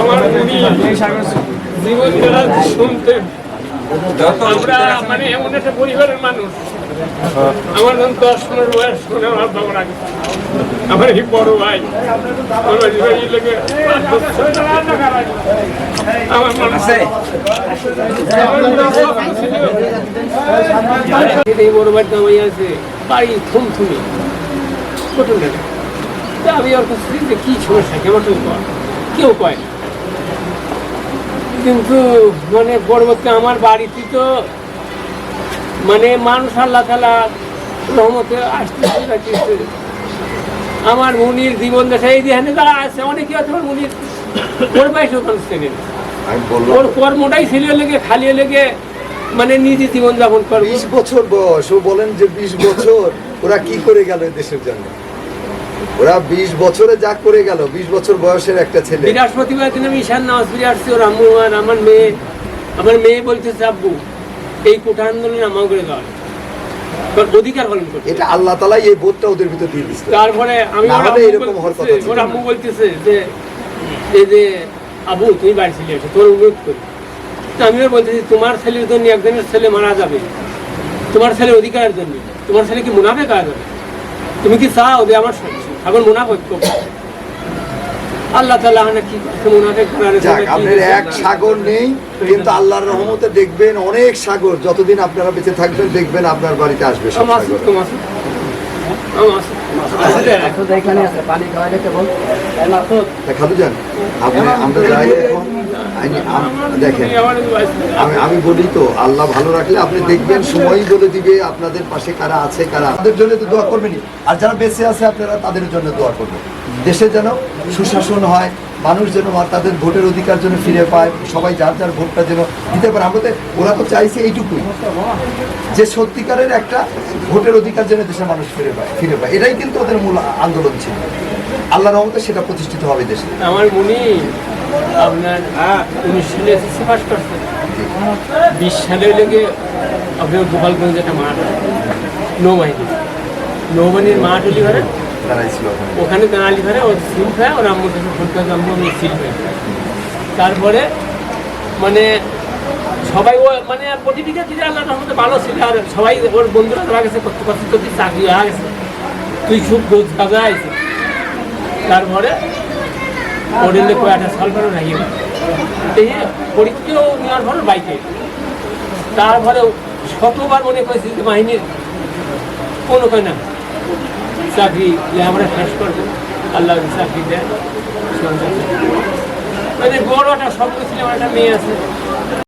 আমার উনি জীবন যারা শুনতেন আমরা মানে এমন একটা পরিবারের মানুষ। আমার যখন দশ পনেরো বয়স শুনে আমার বাবা রাখে আমার এই বড় ভাই আমার মনে এই বড় বাড়িতে আমি আছে বাড়ি থুমথুমি তা আমি ওর কাছে কি সমস্যা কেমন কেউ কয় না। কিন্তু মানে পরবর্তী আমার বাড়িতে তো মানে মানুষ আল্লাহ তালা রহমতে আসতেছে রাখতেছে। আমার মুনির জীবন দশা এই দিয়ে যারা আছে অনেকে আছে আমার মুনির ওর বয়সে ওখানে বললাম। ওর কর্মটাই ছিল লেগে খালি লেগে মানে নিজে জীবন যাপন করব বিশ বছর বয়স ও বলেন যে বিশ বছর ওরা কি করে গেল দেশের জন্য? ওরা বিশ বছরে যা করে গেল বিশ বছর বয়সের একটা ছেলে। আমি ঈশান নামাজ ফিরে আসছি ওর আম্মু আর আমার মেয়ে আমার মেয়ে বলতেছে আব্বু এই কোটা আন্দোলনে আমার করে অধিকার পালন করতে এটা আল্লাহ এই বোধটা ওদের ভিতর দিয়ে দিচ্ছে তারপরে আমি এরকম হওয়ার কথা ওর আম্মু বলতেছে যে এই যে আবু তুমি বাড়ি ছিলে এসো তোর অনুরোধ করি। আমিও বলতেছি তোমার ছেলের জন্য একজনের ছেলে মারা যাবে। তোমার ছেলে অধিকারের জন্য। তোমার ছেলে কি মুনাফে কাজ হবে তুমি কি চাও যে আমার এখন মুনাফে করবে? আল্লাহ তালা কি করছে? করার যাক আপনার এক সাগর নেই কিন্তু আল্লাহর রহমতে দেখবেন অনেক সাগর। যতদিন আপনারা বেঁচে থাকবেন দেখবেন আপনার বাড়িতে আসবে সব সাগর। তা খালু যান আপনি আমরা যাই এখন। দেখেন, আমি আমি বলি তো, আল্লাহ ভালো রাখলে আপনি দেখবেন, সময়ই বলে দিবে আপনাদের পাশে কারা আছে, কারা তাদের জন্য তো দোয়া করবেনই। আর যারা বেঁচে আছে আপনারা তাদের জন্য দোয়া করবেন। দেশে যেন সুশাসন হয়, মানুষ যেন তাদের ভোটের অধিকার যেন ফিরে পায়, সবাই যার যার ভোটটা যেন দিতে পারে। আমরা তো, ওরা তো চাইছে এইটুকুই। যে সত্যিকারের একটা ভোটের অধিকার যেন দেশের মানুষ ফিরে পায় ফিরে পায়। এটাই কিন্তু ওদের মূল আন্দোলন ছিল। আল্লাহ রহমতে সেটা প্রতিষ্ঠিত হবে দেশে। আমার মনি আপনার উনিশ সালে এসএসসি পাস করছে। বিশ সালে লেগে আপনার গোপালগঞ্জে একটা মাঠ নৌবাহিনী। নৌবাহিনীর মাঠ হলি ঘরে ওখানে। দাঁড়ালি ঘরে ও সিল খায় ওর আম্মুর কাছে ফোন করে আমি সিল পাই তারপরে মানে সবাই ও মানে প্রতিদিকে দিলে আল্লাহ রহমতে ভালো ছিল আর সবাই ওর বন্ধুরা ধরা গেছে করতে করতে করতে চাকরি হয়ে গেছে তুই খুব রোজ কাজে আইছিস তারপরে ওডেলে কয়েকটা সালফারও রাখিয়ে এই পরীক্ষাও নেওয়ার পর বাইকে। তারপরে শতবার মনে করেছি যে বাহিনীর কোনো কয় না, চাকরি আমরা শেষ করব। আল্লাহ চাকরি দেয় মানে বড় একটা স্বপ্ন ছিল একটা মেয়ে আছে।